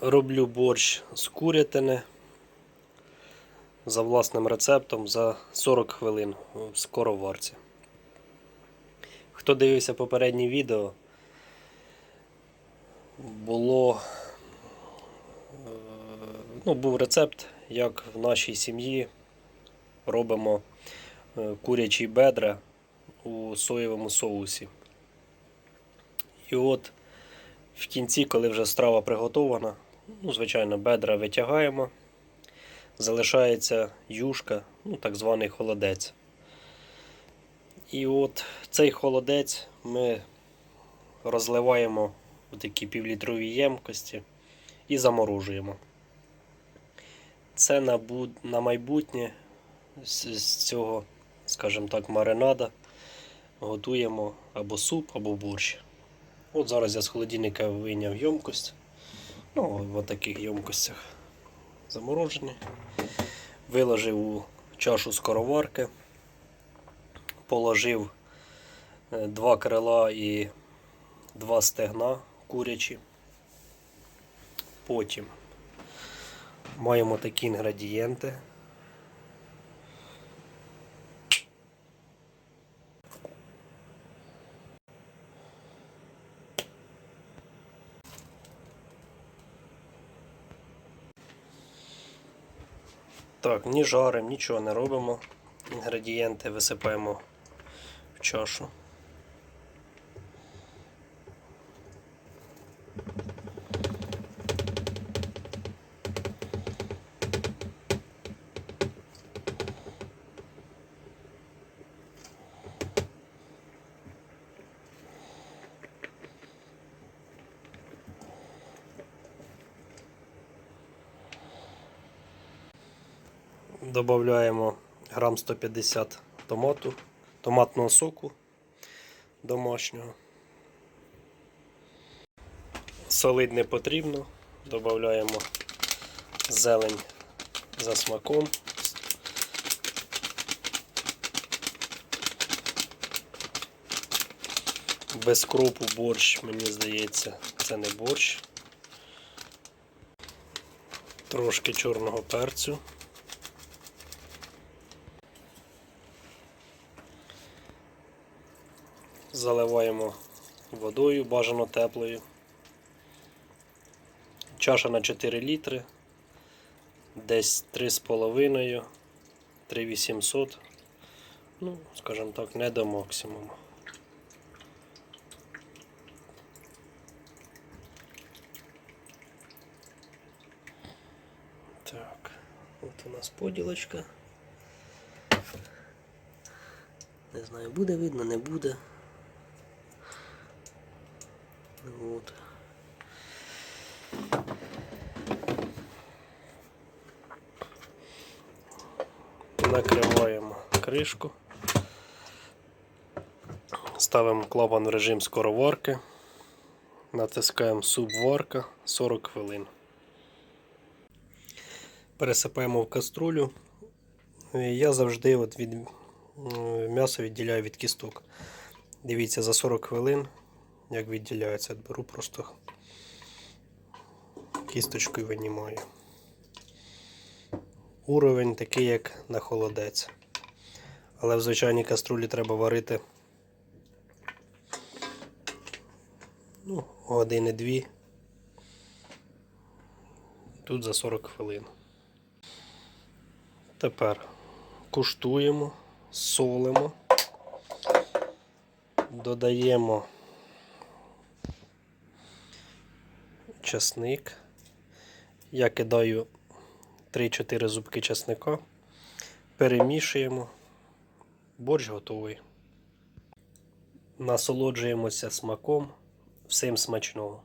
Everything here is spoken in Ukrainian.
Роблю борщ з курятини за власним рецептом за 40 хвилин в скороварці. Хто дивився попереднє відео, було е, ну, був рецепт, як в нашій сім'ї робимо е, курячі бедра у соєвому соусі. І от в кінці, коли вже страва приготована, ну, звичайно, бедра витягаємо, залишається юшка, ну, так званий холодець. І от цей холодець ми розливаємо у такі півлітрові ємкості і заморожуємо. Це на, буд... на майбутнє з, з цього, скажімо так, маринада готуємо або суп, або борщ. От зараз я з холодильника вийняв ємкость. Ну, в таких ємкостях заморожені. Виложив у чашу скороварки, положив е, два крила і два стегна курячі. Потім маємо такі інгредієнти. Так, ні жарим, нічого не робимо. Інгредієнти висипаємо в чашу. Добавляємо грам 150 томату, томатного соку домашнього. Солить не потрібно. Додаємо зелень за смаком. Без кропу борщ, мені здається, це не борщ. Трошки чорного перцю. Заливаємо водою, бажано теплою. Чаша на 4 літри, десь 3,5, 3800. Ну, скажімо так, не до максимуму. Так, от у нас поділочка. Не знаю, буде видно, не буде. Вот. Накриваємо кришку. Ставимо клапан в режим скороварки. Натискаємо субварка 40 хвилин. Пересипаємо в каструлю. Я завжди от від м'ясо відділяю від кісток. Дивіться, за 40 хвилин як відділяється, беру просто кісточкою винімаю. Уровень такий, як на холодець. Але в звичайній каструлі треба варити ну, години-дві. Тут за 40 хвилин. Тепер куштуємо, солимо, додаємо часник. Я кидаю 3-4 зубки часника, перемішуємо, борщ готовий. Насолоджуємося смаком, всім смачного.